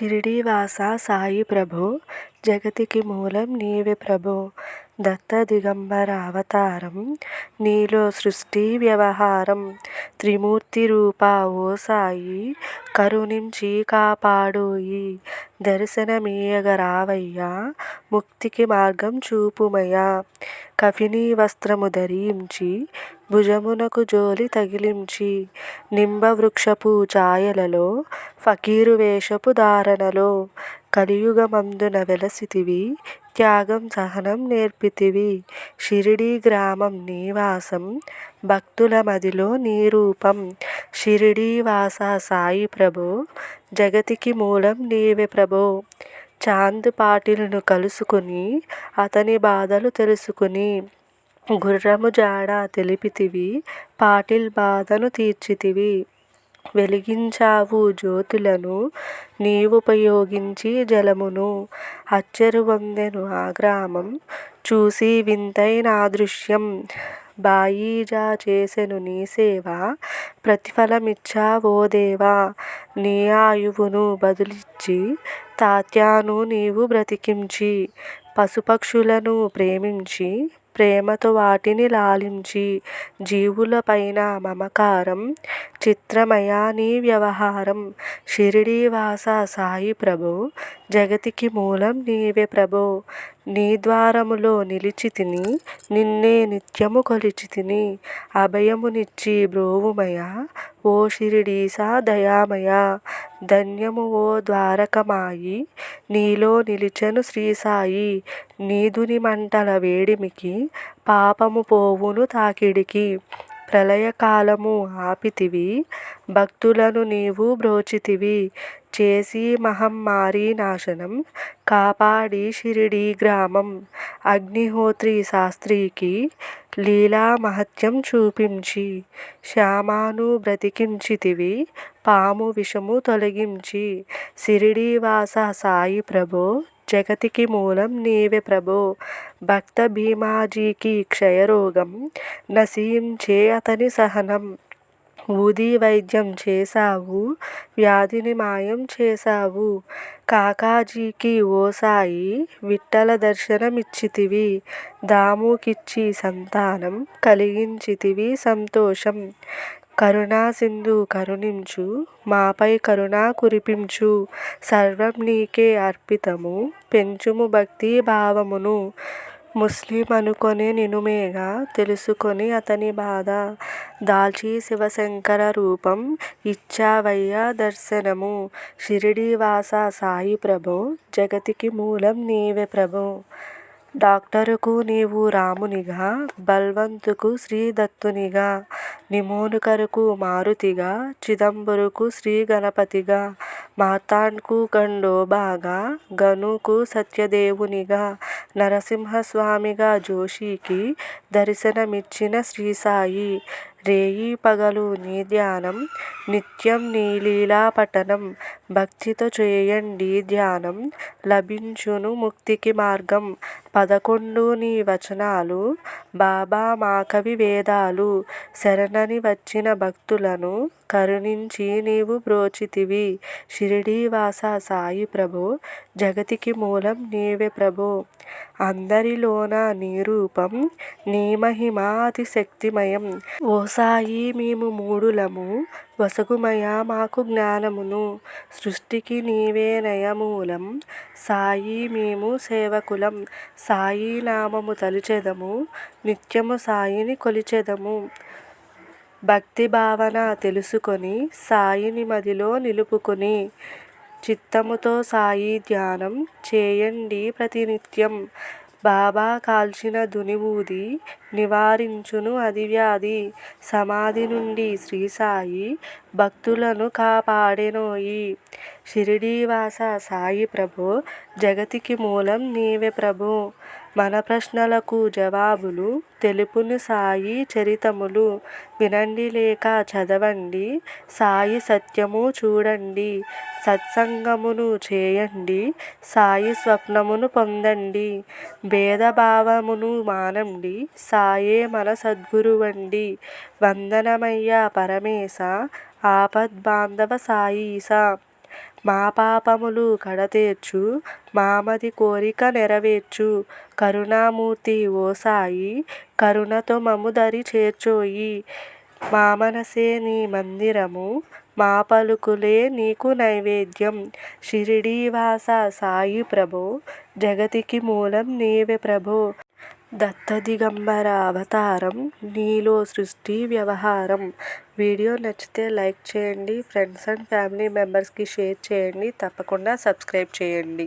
షిరిడీవాస సాయి ప్రభో జగతికి మూలం నీవే ప్రభో. దత్త దిగంబర అవతారం నీలో సృష్టి వ్యవహారం త్రిమూర్తి రూపా ఓ సాయి కరుణించి కాపాడోయి దర్శనమీయగ రావయ్యా ముక్తికి మార్గం చూపుమయా కఫినీ వస్త్రము ధరించి భుజమునకు జోలి తగిలించి నింబవృక్షపు ఛాయలలో ఫకీరు వేషపు ధారణలో కలియుగమందున వెలసితివి త్యాగం సహనం నేర్పితివి షిరిడీ గ్రామం నీవాసం భక్తుల మదిలో నీ రూపం షిరిడీవాస సాయి ప్రభో జగతికి మూలం నీవే ప్రభో చాంద్ పాటిల్ను కలుసుకుని అతని బాధలు తెలుసుకుని గుర్రము జాడ తెలిపితివి పాటిల్ బాధను తీర్చితివి వెలిగించావు జ్యోతులను నీవుపయోగించి జలమును అచ్చెరువొందెను ఆ గ్రామం చూసి వింతైన దృశ్యం బాయిజా చేసెను నీ సేవ ప్రతిఫలమిచ్చావో దేవా. నీ ఆయువును బదులిచ్చి తాత్యాను నీవు బ్రతికించి పశుపక్షులను ప్రేమించి ప్రేమతో వాటిని లాలించి జీవులపైన మమకారం చిత్రమయా నీ వ్యవహారం. షిరిడీవాస సాయి ప్రభు జగతికి మూలం నీవే ప్రభో. నీ ద్వారములో నిలిచితిని నిన్నే నిత్యము కొలిచితిని అభయమునిచ్చి బ్రోవుమయ ఓ షిరిడీసా దయామయ ధన్యము ఓ ద్వారకమాయి. నీలో నిలిచెను శ్రీసాయి నీదుని మంటల వేడిమికి పాపము పోవును తాకిడికి. ప్రళయకాలము ఆపితివి భక్తులను నీవు బ్రోచితివి. చేసి మహమ్మారి నాశనం కాపాడి షిరిడీ గ్రామం. అగ్నిహోత్రి శాస్త్రికి లీలా మహత్యం చూపించి శ్యామాను బ్రతికించితివి పాము విషము తొలగించి. సిరిడీవాస సాయి ప్రభో జగతికి మూలం నీవే ప్రభో. భక్త భీమాజీకి క్షయరోగం నశించే అతని సహనం. ఊదీ వైద్యం చేశావు వ్యాధిని మాయం చేశావు. కాకాజీకి ఓ సాయి విఠ్ఠల దర్శనమిచ్చితివి. దాముకిచ్చి సంతానం కలిగించితివి సంతోషం. కరుణాసింధు కరుణించు మాపై కరుణ కురిపించు. సర్వం నీకే అర్పితము. పెంచుము భక్తి భావమును. ముస్లిం అనుకొనెనినుమేగా తెలుసుకొని అతని బాధ. దాల్చి శివశంకర రూపం ఇచ్చావయ్యా దర్శనము. షిరిడీవాస సాయి ప్రభో జగతికి మూలం నీవే ప్రభో. డాక్టరుకు నీవు రామునిగా బల్వంతుకు శ్రీ దత్తునిగా మారుతిగా చిదంబరుకు శ్రీ గణపతిగా మార్తాండ్కు ఖండోబాగా గనుకు సత్యదేవునిగా నరసింహస్వామిగా జోషికి దర్శనమిచ్చిన శ్రీ రేయి పగలు నీ ధ్యానం నిత్యం నీ లీలా పఠనం భక్తితో చేయండి ధ్యానం లభించును ముక్తికి మార్గం. పదకొండు నీ వచనాలు బాబా మాకవి వేదాలు. శరణని వచ్చిన భక్తులను కరుణించి నీవు బ్రోచితివి. షిరిడీవాస సాయి ప్రభో జగతికి మూలం నీవే ప్రభో. అందరిలోన నీ రూపం నీ మహిమాతిశక్తిమయం అతి శక్తిమయం. ఓ సాయి మేము మూఢులము వసగుమయ మాకు జ్ఞానమును. సృష్టికి నీవే మూలం సాయి మేము సేవకులం. సాయి నామము తలుచెదము నిత్యము సాయిని కొలిచెదము. భక్తి భావన తెలుసుకొని సాయిని మదిలో నిలుపుకొని చిత్తముతో సాయి ధ్యానం చేయండి ప్రతినిత్యం. బాబా కాల్చిన దునివూది నివారించును అది వ్యాధి సమాధి నుండి శ్రీ సాయి భక్తులను కాపాడెనోయి షిరిడీవాస సాయి ప్రభో జగతికి మూలం నీవే ప్రభో. మన ప్రశ్నలకు జవాబులు తెలుపును సాయి చరితములు. వినండి లేక చదవండి సాయి సత్యము చూడండి సత్సంగమును చేయండి సాయి స్వప్నమును పొందండి భేదభావమును మానండి సాయే మన సద్గురువండి. వందనమయ్యా పరమేశ ఆపద్బాంధవ సాయీశ మా పాపములు కడతేర్చు మామది కోరిక నెరవేర్చు. కరుణామూర్తి ఓ సాయి కరుణతో మము దరి చేర్చోయి. మా మనసే నీ మందిరము మా పలుకులే నీకు నైవేద్యం. షిరిడీవాస సాయి ప్రభో జగతికి మూలం నీవే ప్రభో. దత్త దిగంబర అవతారం నీలో సృష్టి వ్యవహారం. వీడియో నచ్చితే లైక్ చేయండి ఫ్రెండ్స్ అండ్ ఫ్యామిలీ మెంబర్స్కి షేర్ చేయండి తప్పకుండా సబ్స్క్రైబ్ చేయండి.